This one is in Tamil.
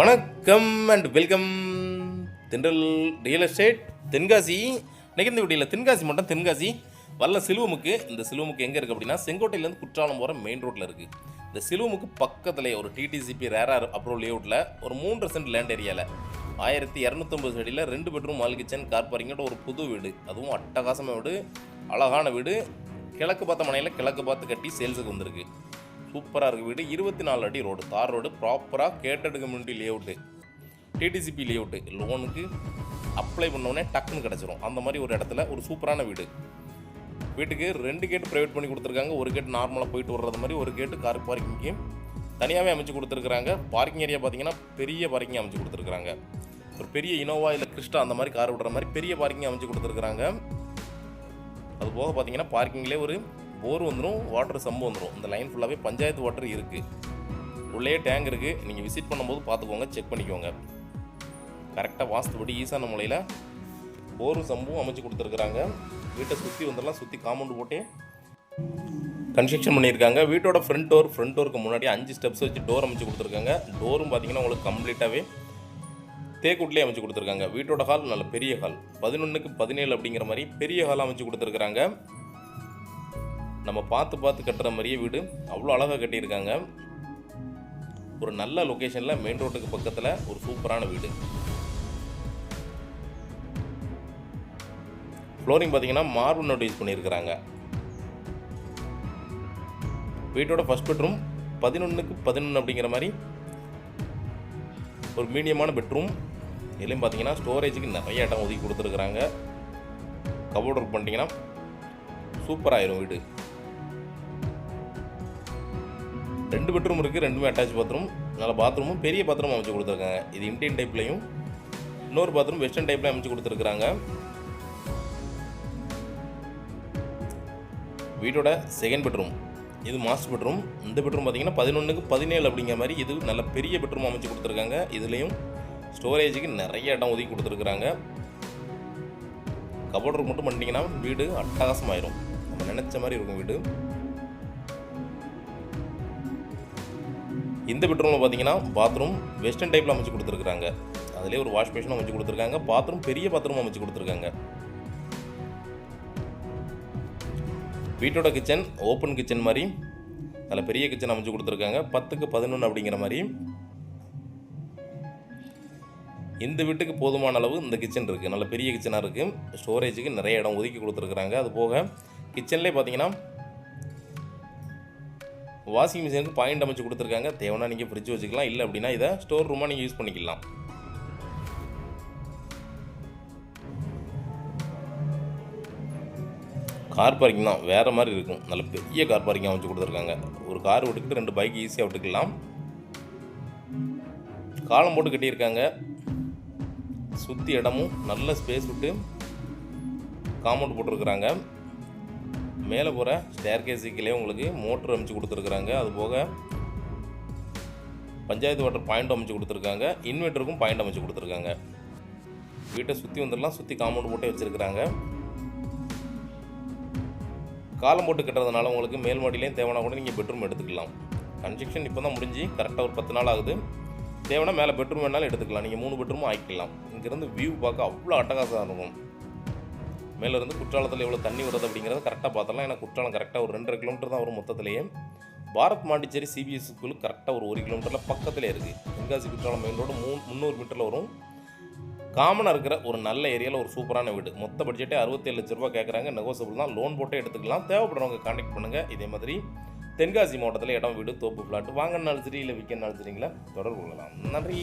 வணக்கம் and welcome Thendral real estate Tenkasi. இன்னைக்கு வீடியில் தென்காசி மட்டும் தென்காசி வல்ல சிலுவமுக்கு. இந்த சிலுவமுக்கு எங்கே இருக்குது அப்படின்னா செங்கோட்டையிலேருந்து குற்றாலம் போகிற மெயின் ரோட்டில் இருக்குது இந்த சிலுவமுக்கு பக்கத்தில் ஒரு டிடிசிபி ரேரார் அப்ரூவல் லேஅவுட்டில் ஒரு மூன்று சென்ட் லேண்ட் ஏரியாவில் ஆயிரத்தி இரநூத்தொம்பது அடியில் ரெண்டு பெட்ரூம் மால் கிச்சன் கார் பார்க்கிங்கோட ஒரு புது வீடு. அதுவும் அட்டகாசமாக வீடு அழகான வீடு. கிழக்கு பார்த்த மனையில் கிழக்கு பார்த்து கட்டி சேல்ஸுக்கு வந்திருக்கு. சூப்பராக இருக்குது வீடு. இருபத்தி நாலு அடி ரோடு. தார் ரோடு. ப்ராப்பராக gated community layout DTCP layout லோனுக்கு அப்ளை பண்ணோடனே டக்குன்னு கிடச்சிரும். அந்த மாதிரி ஒரு இடத்துல ஒரு சூப்பரான வீடு. வீட்டுக்கு ரெண்டு கேட் ப்ரைவேட் பண்ணி கொடுத்துருக்காங்க. ஒரு கேட் நார்மலாக போயிட்டு வர்றது மாதிரி ஒரு கேட்டு கார் பார்க்கிங்க்கு தனியாகவே அமைச்சு கொடுத்துருக்குறாங்க. பார்க்கிங் ஏரியா பார்த்தீங்கன்னா பெரிய பார்க்கிங் அமைச்சு கொடுத்துருக்குறாங்க. ஒரு பெரிய இனோவா இல்லை கிறிஸ்டா அந்த மாதிரி கார் விடுற மாதிரி பெரிய பார்க்கிங் அமைச்சு கொடுத்துருக்குறாங்க. அது போக பார்த்தீங்கன்னா பார்க்கிங்லேயே ஒரு போர் வந்துடும் வாட்டர் சம்பு வந்துடும் இந்த லைன் ஃபுல்லாகவே பஞ்சாயத்து வாட்டர் இருக்குது உள்ளே டேங்க் இருக்குது நீங்கள் விசிட் பண்ணும்போது பார்த்துக்கோங்க செக் பண்ணிக்கோங்க. கரெக்டாக வாஸ்துபடி ஈசான மூலையில் போரும் சம்பும் அமைச்சு கொடுத்துருக்குறாங்க. வீட்டை சுற்றி வந்துடலாம் சுற்றி காம்பவுண்டு போட்டு கன்ஸ்ட்ரக்ஷன் பண்ணியிருக்காங்க. வீட்டோட ஃப்ரண்ட் டோர் ஃப்ரண்ட் டோருக்கு முன்னாடி அஞ்சு ஸ்டெப்ஸ் வச்சு டோர் அமைச்சு கொடுத்துருக்காங்க. டோரும் பார்த்தீங்கன்னா உங்களுக்கு கம்ப்ளீட்டாகவே தேக்குட்லேயே அமைச்சு கொடுத்துருக்காங்க. வீட்டோட ஹால் நல்ல பெரிய ஹால் பதினொன்றுக்கு பதினேழு அப்படிங்கிற மாதிரி பெரிய ஹால் அமைச்சு கொடுத்துருக்குறாங்க. நம்ம பார்த்து பார்த்து கட்டுற மாதிரியே வீடு. அவ்வளோ அழகாக கட்டியிருக்காங்க. ஒரு நல்ல லொக்கேஷனில் மெயின் ரோட்டுக்கு பக்கத்தில் ஒரு சூப்பரான வீடு. ஃப்ளோரிங் பார்த்தீங்கன்னா மார்பிள் நோட் யூஸ் பண்ணியிருக்கிறாங்க. வீட்டோட ஃபஸ்ட் பெட்ரூம் பதினொன்றுக்கு பதினொன்று அப்படிங்கிற மாதிரி ஒரு மீடியமான பெட்ரூம் இதுலேயும் பார்த்தீங்கன்னா ஸ்டோரேஜுக்கு நிறைய இடம் ஒதுக்கி கொடுத்துருக்குறாங்க. கபோர்ட் ஒர்க் பண்ணிட்டீங்கன்னா சூப்பராகிடும் வீடு. ரெண்டு பெட்ரூம் இருக்குது ரெண்டுமே அட்டாச் பாத்ரூம் அதனால் பாத்ரூமும் பெரிய பாத்ரூம் அமைச்சு கொடுத்துருக்காங்க. இது இந்தியன் டைப்லையும் இன்னொரு பாத்ரூம் வெஸ்டர்ன் டைப்லையும் அமைச்சு கொடுத்துருக்குறாங்க. வீட்டோட செகண்ட் பெட்ரூம் இது மாஸ்டர் பெட்ரூம் இந்த பெட்ரூம் பார்த்தீங்கன்னா பதினொன்றுக்கு பதினேழு அப்படிங்கிற மாதிரி இது நல்ல பெரிய பெட்ரூம் அமைச்சு கொடுத்துருக்காங்க. இதுலேயும் ஸ்டோரேஜுக்கு நிறைய இடம் ஒதுக்கி கொடுத்துருக்குறாங்க. கபோர்டர் மட்டும் பண்ணிட்டீங்கன்னா வீடு அட்டகாசமாயிரும். நம்ம நினச்ச மாதிரி இருக்கும் வீடு. இந்த பெட்ரூமில் பார்த்தீங்கன்னா பாத்ரூம் வெஸ்டர்ன் டைப்பில் அமைச்சு கொடுத்துருக்காங்க. அதிலே ஒரு வாஷ் பேஷனும் அமைச்சு கொடுத்துருக்காங்க. பாத்ரூம் பெரிய பாத்ரூம் அமைச்சு கொடுத்துருக்காங்க. வீட்டோட கிச்சன் ஓப்பன் கிச்சன் மாதிரி. நல்ல பெரிய கிச்சன் அமைச்சு கொடுத்துருக்காங்க. பத்துக்கு பதினொன்று அப்படிங்கிற மாதிரி. இந்த வீட்டுக்கு போதுமான அளவு இந்த கிச்சன் இருக்குது நல்ல பெரிய கிச்சனாக இருக்குது ஸ்டோரேஜுக்கு நிறைய இடம் ஒதுக்கி கொடுத்துருக்குறாங்க. அது போக கிச்சன்லேயே பார்த்தீங்கன்னா வாஷிங் மிஷினுக்கு பாயிண்ட் அமைச்சு கொடுத்துருக்காங்க. தேவைன்னா நீங்கள் ஃப்ரிட்ஜ் வச்சுக்கலாம். இல்லை அப்படின்னா இதை ஸ்டோர் ரூமாக நீங்கள் யூஸ் பண்ணிக்கலாம். கார் பார்க்கிங் தான். வேறு மாதிரி இருக்கும். நல்ல பெரிய கார் பார்க்கிங் அமைச்சு கொடுத்துருக்காங்க. ஒரு கார் விட்டுக்கிட்டு ரெண்டு பைக் ஈஸியாக விட்டுக்கலாம். காலம் போட்டு கட்டியிருக்காங்க. சுற்றி இடமும் நல்ல ஸ்பேஸ் விட்டு காம்பவுண்ட் போட்டிருக்கிறாங்க. மேலே போகிற ஸ்டேர் கேஸுக்கிலே உங்களுக்கு மோட்ரு அமைச்சு கொடுத்துருக்குறாங்க. அது போக பஞ்சாயத்து வாட்டர் பாயிண்ட் அமைச்சு கொடுத்துருக்காங்க. இன்வெர்ட்டருக்கும் பாயிண்ட் அமைச்சு கொடுத்துருக்காங்க. வீட்டை சுற்றி வந்துடலாம். சுற்றி காம்பவுண்ட் போட்டே வச்சுருக்குறாங்க. காலம் போட்டு கட்டுறதுனால உங்களுக்கு மேல் மாடியிலையும் தேவைன்னா கூட நீங்கள் பெட்ரூம் எடுத்துக்கலாம். கன்ஸ்ட்ரக்ஷன் இப்போ தான் முடிஞ்சு கரெக்டாக ஒரு பத்து நாள் ஆகுது. தேவைன்னா மேலே பெட்ரூம் வேணாலும் எடுத்துக்கலாம். நீங்கள் மூணு பெட்ரூமும் ஆக்கிக்கலாம். இங்கேருந்து வியூ பார்க்க அவ்வளோ அட்டகாசம் இருக்கும். மேலேருந்து குற்றாலத்தில் எவ்வளோ தண்ணி வருது அப்படிங்கிறத கரெக்டாக பார்த்தலாம் ஏன்னா குற்றாலம் கரெக்டாக ஒரு ரெண்டரை கிலோமீட்டர் தான் வரும் மொத்தத்திலேயே. பாரத் மாண்டிச்சேரி சிபிஎஸ் ஸ்கூல் கரெக்டாக ஒரு ஒரு கிலோமீட்டரில் பக்கத்தில் இருக்குது தென்காசி குற்றாலம் மெயின் ரோடு மூணு முந்நூறு மீட்டரில் வரும். காமனாக இருக்கிற ஒரு நல்ல ஏரியாவில் ஒரு சூப்பரான வீடு. மொத்த பட்ஜெட்டே அறுபத்தேழு லட்ச ரூபா கேட்குறாங்க நெகோசபிள் தான். லோன் போட்டே எடுத்துக்கலாம். தேவைப்படுறவங்க காண்டாக்ட் பண்ணுங்கள் இதே மாதிரி தென்காசி மாவட்டத்தில் இடம் வீடு தோப்பு பிளாட் வாங்கினாலும் சரி இல்லை விற்கனாலும் சரிங்களா? தொடர்பு கொள்ளலாம். நன்றி.